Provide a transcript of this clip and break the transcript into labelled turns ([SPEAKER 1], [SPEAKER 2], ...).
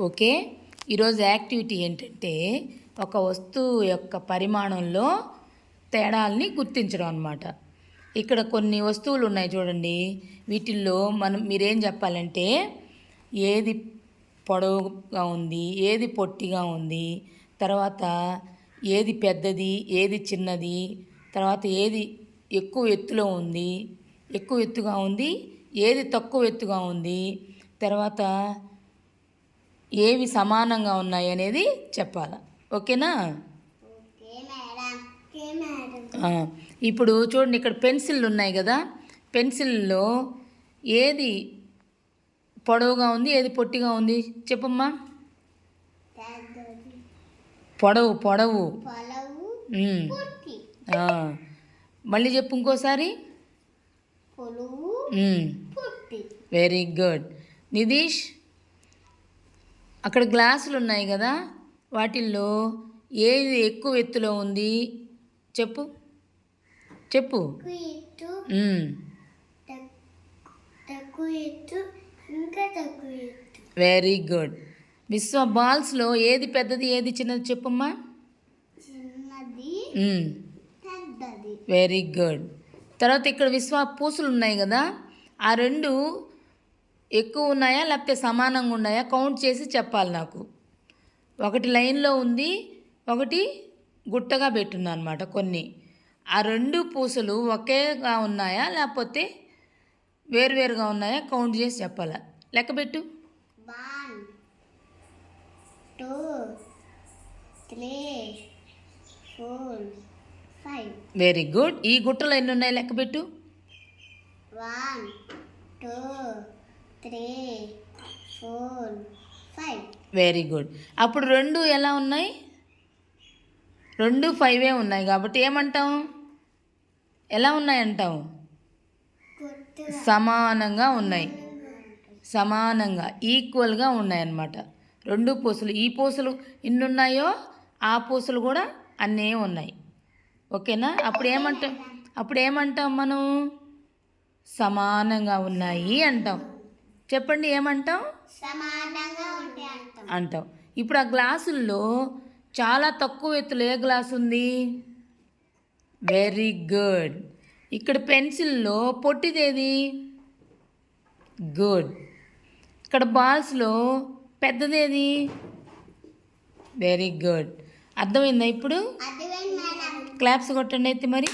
[SPEAKER 1] Okay? ఈరోజు activity ఏంటంటే ఒక వస్తువు యొక్క పరిమాణంలో తేడాల్ని గుర్తించడం అన్నమాట. ఇక్కడ కొన్ని వస్తువులు ఉన్నాయి చూడండి. వీటిల్లో మనం మీరేం చెప్పాలంటే ఏది పొడవుగా ఉంది ఏది పొట్టిగా ఉంది తర్వాత ఏది పెద్దది ఏది చిన్నది తర్వాత ఏది ఎక్కువ ఎత్తులో ఉంది ఎక్కువ ఎత్తుగా ఉంది ఏది తక్కువ ఎత్తుగా ఉంది తర్వాత ఏవి సమానంగా ఉన్నాయి అనేది చెప్పాలి. ఓకేనా? ఇప్పుడు చూడండి ఇక్కడ పెన్సిళ్ళు ఉన్నాయి కదా. పెన్సిల్లో ఏది పొడవుగా ఉంది ఏది పొట్టిగా ఉంది? చెప్పమ్మా. పొడవు పొడవు. మళ్ళీ చెప్పు ఇంకోసారి. Very good. నితీష్ అక్కడ గ్లాసులు ఉన్నాయి కదా వాటిల్లో ఏది ఎక్కువ ఎత్తులో ఉంది? చెప్పు. చెప్పు. వెరీ గుడ్ విశ్వ బాల్స్లో ఏది పెద్దది ఏది చిన్నది చెప్పమ్మా? వెరీ గుడ్ తర్వాత ఇక్కడ విశ్వ పూసలు ఉన్నాయి కదా ఆ రెండు ఎక్కువ ఉన్నాయా లేకపోతే సమానంగా ఉన్నాయా? కౌంట్ చేసి చెప్పాలి నాకు. ఒకటి లైన్లో ఉంది ఒకటి గుట్టగా పెట్టున్నా అనమాట కొన్ని. ఆ రెండు పూసలు ఒకేగా ఉన్నాయా లేకపోతే వేరువేరుగా ఉన్నాయా? కౌంట్ చేసి చెప్పాలా? లెక్క పెట్టు.
[SPEAKER 2] One two three four five
[SPEAKER 1] very good ఈ గుట్టలో ఎన్ని ఉన్నాయి లెక్క పెట్టు.
[SPEAKER 2] One two three four five
[SPEAKER 1] very good అప్పుడు రెండు ఎలా ఉన్నాయి? రెండు ఫైవే ఉన్నాయి కాబట్టి ఏమంటాం ఎలా ఉన్నాయి అంటాం సమానంగా ఉన్నాయి. సమానంగా ఈక్వల్గా ఉన్నాయన్నమాట రెండు పూసలు ఈ పూసలు ఎన్ని ఉన్నాయో ఆ పూసలు కూడా అన్నీ ఉన్నాయి. ఓకేనా? అప్పుడు ఏమంటాం అప్పుడు ఏమంటాం మనం? సమానంగా ఉన్నాయి అంటాం. చెప్పండి ఏమంటాం?
[SPEAKER 2] అంటాం.
[SPEAKER 1] ఇప్పుడు ఆ గ్లాసుల్లో చాలా తక్కువ ఎత్తులో ఏ గ్లాస్ ఉంది? వెరీ గుడ్ ఇక్కడ పెన్సిల్లో పొట్టిదేది? గుడ్ ఇక్కడ బాల్స్లో పెద్దదేది? వెరీ గుడ్ అర్థమైందా ఇప్పుడు? క్లాప్స్ కొట్టండి అయితే మరి.